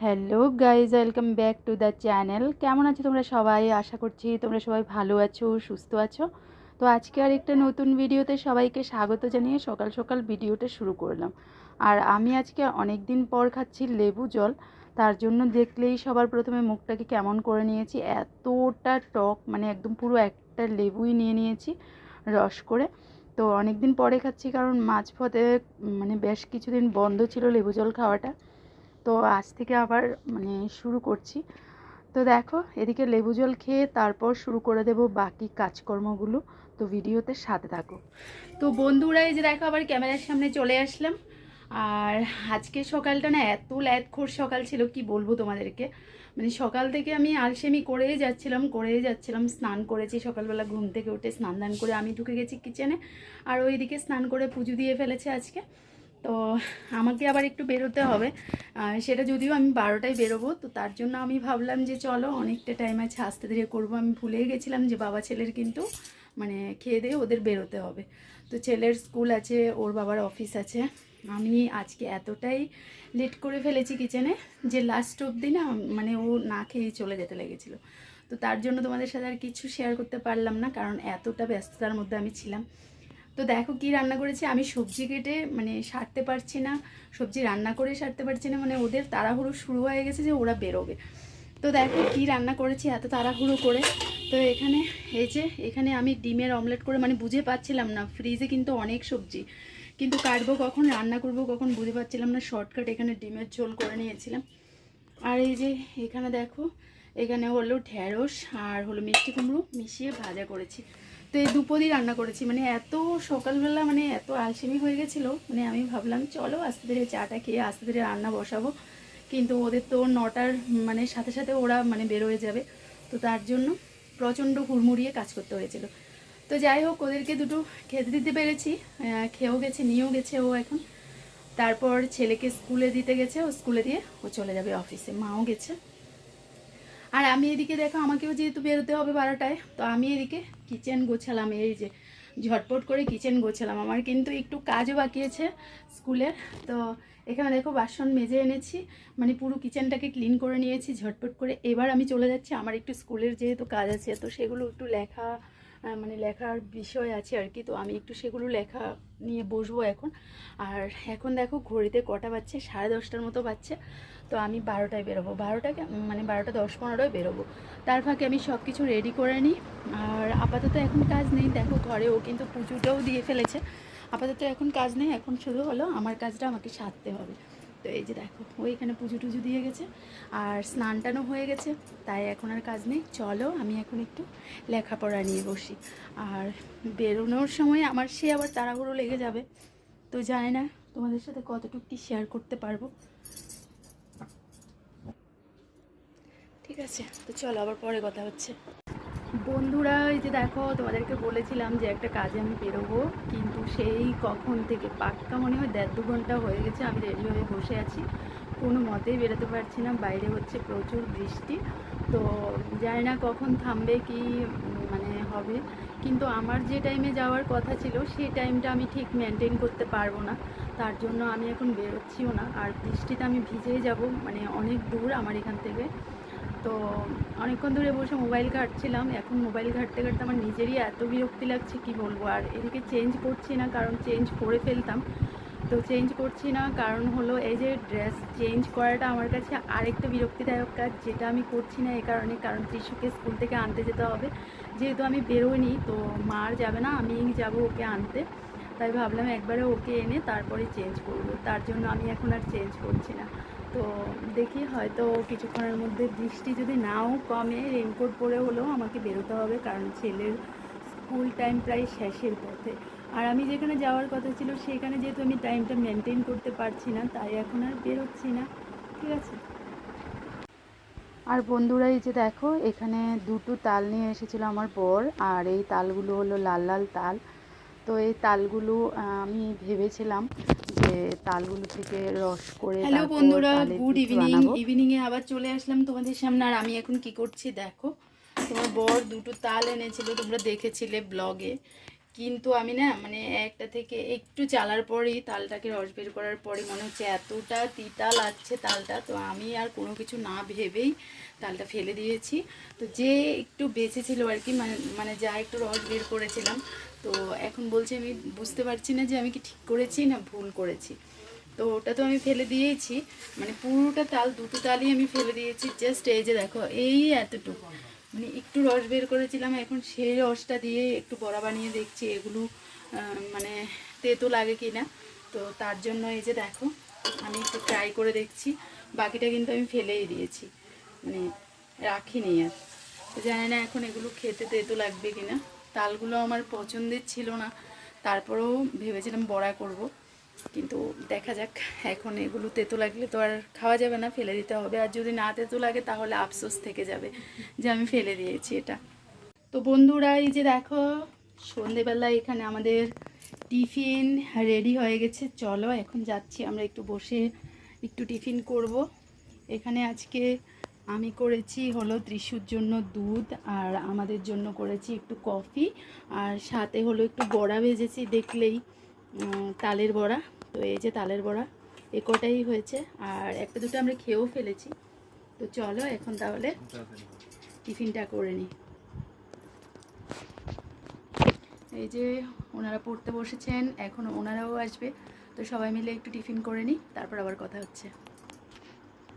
Hello guys welcome back to the channel. কেমন আছো তোমরা সবাই? আশা করছি তোমরা সবাই ভালো আছো, সুস্থ আছো। তো আজকে আর একটা নতুন ভিডিওতে সবাইকে স্বাগত জানিয়ে সকাল সকাল ভিডিওটা শুরু করলাম। আর আমি আজকে অনেক দিন পর খাচ্ছি লেবু জল। তার জন্য দেখলেই সবার প্রথমে মুখটাকে কেমন করে নিয়েছি, এতটা টক মানে একদম পুরো একটা লেবুই নিয়ে নিয়েছি রস করে। তো অনেক দিন পরে খাচ্ছি কারণ মাঝপথে মানে বেশ কিছুদিন বন্ধ ছিল লেবু জল খাওয়াটা। তো আজ থেকে আবার মানে শুরু করছি। তো দেখো, এদিকে লেবু জল খেয়ে তারপর শুরু করে দেব বাকি কাজকর্মগুলো। তো ভিডিওতে সাথে থাকো। তো বন্ধুরা, এই যে দেখো আবার ক্যামেরার সামনে চলে আসলাম। আর আজকে সকালটা না এত ল্যাদখোর সকাল ছিল, কি বলব তোমাদেরকে? মানে সকাল থেকে আমি আলসেমি করেই যাচ্ছিলাম করেই যাচ্ছিলাম, স্নান করেছি সকালবেলা ঘুম থেকে উঠে স্নান দান করে আমি ঢুকে গেছি কিচেনে আর ওইদিকে স্নান করে পুজো দিয়ে ফেলেছে আজকে। তো আমাকে আবার একটু বেরোতে হবে। সেটা যদিও আমি বারোটায় বেরোবো, তো তার জন্য আমি ভাবলাম যে চলো অনেকটা টাইম আছে, আস্তে ধীরে করব। আমি ভুলেই গেছিলাম যে বাবা ছেলের কিন্তু মানে খেয়ে দিয়ে ওদের বেরোতে হবে। তো ছেলের স্কুল আছে, ওর বাবার অফিস আছে। আমি আজকে এতটাই লেট করে ফেলেছি কিচেনে যে লাস্ট অবধি না মানে ও না খেয়েই চলে যেতে লেগেছিলো। তো তার জন্য তোমাদের সাথে আর কিছু শেয়ার করতে পারলাম না, কারণ এতটা ব্যস্ততার মধ্যে আমি ছিলাম। তো দেখো কি রান্না করেছি? আমি সবজি কেটে মানে সারতে পারছি না। সবজি রান্না করে সারতে পারছি না। মানে ওদের তাড়াহুড়ো শুরু হয়ে গেছে যে ওরা বেরোবে। তো দেখো কি রান্না করেছি এত তাড়াহুড়ো করে। তো এখানে এই যে, এখানে আমি ডিমের অমলেট করে মানে বুঝে পাচ্ছিলাম না। ফ্রিজে কিন্তু অনেক সবজি। কিন্তু কাটবো কখন, রান্না করব কখন বুঝে পাচ্ছিলাম না। শর্টকাট এখানে ডিমের ঝোল করে নিয়েছিলাম। আর এই যে, এখানে দেখো এখানে হলো ঢ্যাঁড়স আর হলো মিষ্টি কুমড়ো মিশিয়ে ভাজা করেছি। তো এই দুপদই রান্না করেছি। মানে এত সকালবেলা মানে এত আলসেমি হয়ে গেছিল মানে আমি ভাবলাম চলো আস্তে ধীরে চাটা খেয়ে আস্তে ধীরে রান্না বসাবো। কিন্তু ওদের তো নটার মানে সাথে সাথে ওরা মানে বেরোয় যাবে। তো তার জন্য প্রচণ্ড হুড়মুড়িয়ে কাজ করতে হয়েছিল। তো যাই হোক, ওদেরকে দুটো খেতে দিতে পেরেছি। খেয়েও গেছে, নিয়েও গেছে ও এখন। তারপর ছেলেকে স্কুলে দিতে গেছে। ও স্কুলে দিয়ে ও চলে যাবে অফিসে। মাও গেছে। আর আমি এদিকে দেখো, আমাকেও যেহেতু বেরোতে হবে বারোটায়, তো আমি এদিকে কিচেন গোছালাম। এই যে ঝটপট করে কিচেন গোছালাম। আমার কিন্তু একটু কাজও বাকি আছে স্কুলের। তো এখানে দেখো বাসন মেজে এনেছি মানে পুরো কিচেনটাকে ক্লিন করে নিয়েছি ঝটপট করে। এবার আমি চলে যাচ্ছি, আমার একটু স্কুলের যেহেতু কাজ আছে, তো সেগুলো একটু লেখা মানে লেখার বিষয় আছে আর কি, তো আমি একটু সেগুলো লেখা নিয়ে বসবো এখন। আর এখন দেখো ঘড়িতে কটা বাজছে? সাড়ে দশটার মতো বাজছে। তো আমি বারোটায় বেরোবো। বারোটাকে মানে বারোটা দশ পনেরোয় বেরোবো। তার ফাঁকে আমি সব কিছু রেডি করে নিই। আর আপাতত এখন কাজ নেই। দেখো ঘরে ও কিন্তু পুজোটাও দিয়ে ফেলেছে। আপাতত এখন কাজ নেই। এখন শুধু হলো আমার কাজটা আমাকে সারতে হবে। তো এই যে দেখো ওইখানে পুজো টুজো দিয়ে গেছে, আর স্নান টানও হয়ে গেছে, তাই এখন আর কাজ নেই। চলো, আমি এখন একটু লেখাপড়া নিয়ে বসি। আর বেরোনোর সময় আমার সে আবার তাড়াহুড়ো লেগে যাবে, তো জানি না তোমাদের সাথে কতটুকু কি শেয়ার করতে পারব। ঠিক আছে, তো চলো আবার পরে কথা হচ্ছে। বন্ধুরা, এই যে দেখো, তোমাদেরকে বলেছিলাম যে একটা কাজে আমি বেরোবো, কিন্তু সেই কখন থেকে পাক্কা মনে হয় দেড় দু ঘণ্টা হয়ে গেছে, আমি রেডি হয়ে বসে আছি। কোনো মতেই বেরোতে পারছি না, বাইরে হচ্ছে প্রচুর বৃষ্টি। তো জানি না কখন থামবে কি মানে হবে। কিন্তু আমার যে টাইমে যাওয়ার কথা ছিল, সেই টাইমটা আমি ঠিক মেনটেন করতে পারব না। তার জন্য আমি এখন বেরোচ্ছিও না। আর বৃষ্টিতে আমি ভিজেই যাব মানে অনেক দূর আমার এখান থেকে। তো অনেকক্ষণ ধরে বসে মোবাইল ঘাটছিলাম। এখন মোবাইল ঘাটতে ঘাটতে আমার নিজেরই এত বিরক্তি লাগছে, কি বলব? আর এদিকে চেঞ্জ করছি না, কারণ চেঞ্জ করে ফেলতাম। তো চেঞ্জ করছি না, কারণ হলো এই যে ড্রেস চেঞ্জ করাটা আমার কাছে আরেকটা বিরক্তিদায়ক কাজ, যেটা আমি করছি না এ কারণে, কারণ ত্রিশুকে স্কুল থেকে আনতে যেতে হবে। যেহেতু আমি বেরোইনি, তো মার যাবে না, আমি যাব ওকে আনতে। তাই ভাবলাম একবারে ওকে এনে তারপরে চেঞ্জ করব। তার জন্য আমি এখন আর চেঞ্জ করছি না। তো দেখি হয়তো কিছুক্ষণের মধ্যে বৃষ্টি যদি নাও কমে রেনকোট পরে হলেও আমাকে বেরোতে হবে কারণ ছেলের স্কুল টাইম প্রায় শেষের পথে। আর আমি যেখানে যাওয়ার কথা ছিল সেখানে যেহেতু আমি টাইমটা মেনটেন করতে পারছি না, তাই এখন আর বেরোচ্ছি না। ঠিক আছে? আর বন্ধুরা, এই যে দেখো, এখানে দুটো তাল নিয়ে এসেছিল আমার বর, আর এই তালগুলো হলো লাল লাল তাল। তো এই তালগুলো আহ, আমি ভেবেছিলাম যে তালগুলো থেকে রস করে হ্যালো বন্ধুরা গুড ইভিনিং ইভিনিংয়ে ইভিনিং এ আবার চলে আসলাম তোমাদের সামনে আর আমি এখন কি করছি দেখো তোমার বর দুটো তাল এনেছিল তোমরা দেখেছিলে ব্লগে। কিন্তু আমি না মানে একটা থেকে একটু চালার পরেই তালটাকে রস বের করার পরে মনে হচ্ছে এতটা তিতা লাগছে তালটা, তো আমি আর কোনো কিছু না ভেবেই তালটা ফেলে দিয়েছি। তো যে একটু বেঁচে ছিল আর কি মানে মানে যা একটু রস বের করেছিলাম, তো এখন বলছি আমি বুঝতে পারছি না যে আমি কি ঠিক করেছি না ভুল করেছি। তো ওটা তো আমি ফেলে দিয়েছি মানে পুরোটা তাল, দুটো তালই আমি ফেলে দিয়েছি জাস্ট এই যে দেখো, এই এতটুকু। মানে একটু রস বের করেছিলাম, এখন সেই রসটা দিয়ে একটু বড়া বানিয়ে দেখছি, এগুলো মানে তেতো লাগে কি না তো তার জন্য এই যে দেখো, আমি একটু ট্রাই করে দেখছি, বাকিটা কিন্তু আমি ফেলেই দিয়েছি মানে রাখিনি আর। জানি না এখন এগুলো খেতে তেতো লাগবে কি না তালগুলো আমার পছন্দের ছিল না, তারপরেও ভেবেছিলাম বড়া করব। কিন্তু দেখা যাক, এখন এগুলো তেতো লাগলে তো আর খাওয়া যাবে না, ফেলে দিতে হবে। আর যদি না তেতো লাগে, তাহলে আফসোস থেকে যাবে যে আমি ফেলে দিয়েছি এটা। তো বন্ধুরা, এই যে দেখো, সন্ধেবেলা এখানে আমাদের টিফিন রেডি হয়ে গেছে। চলো, এখন যাচ্ছি, আমরা একটু বসে একটু টিফিন করব। এখানে আজকে আমি করেছি হলো ত্রিশুর জন্য দুধ, আর আমাদের জন্য করেছি একটু কফি, আর সাথে হলো একটু বড়া ভেজেছি দেখলেই। তালের বড়া। তো এই যে তালের বড়া, এ কটাই হয়েছে। আর একটা দুটো আমরা খেয়েও ফেলেছি। তো চলো এখন তাহলে টিফিনটা করে নিই এই যে ওনারা পড়তে বসেছেন, এখন ওনারাও আসবে। তো সবাই মিলে একটু টিফিন করে নিই তারপর আবার কথা হচ্ছে।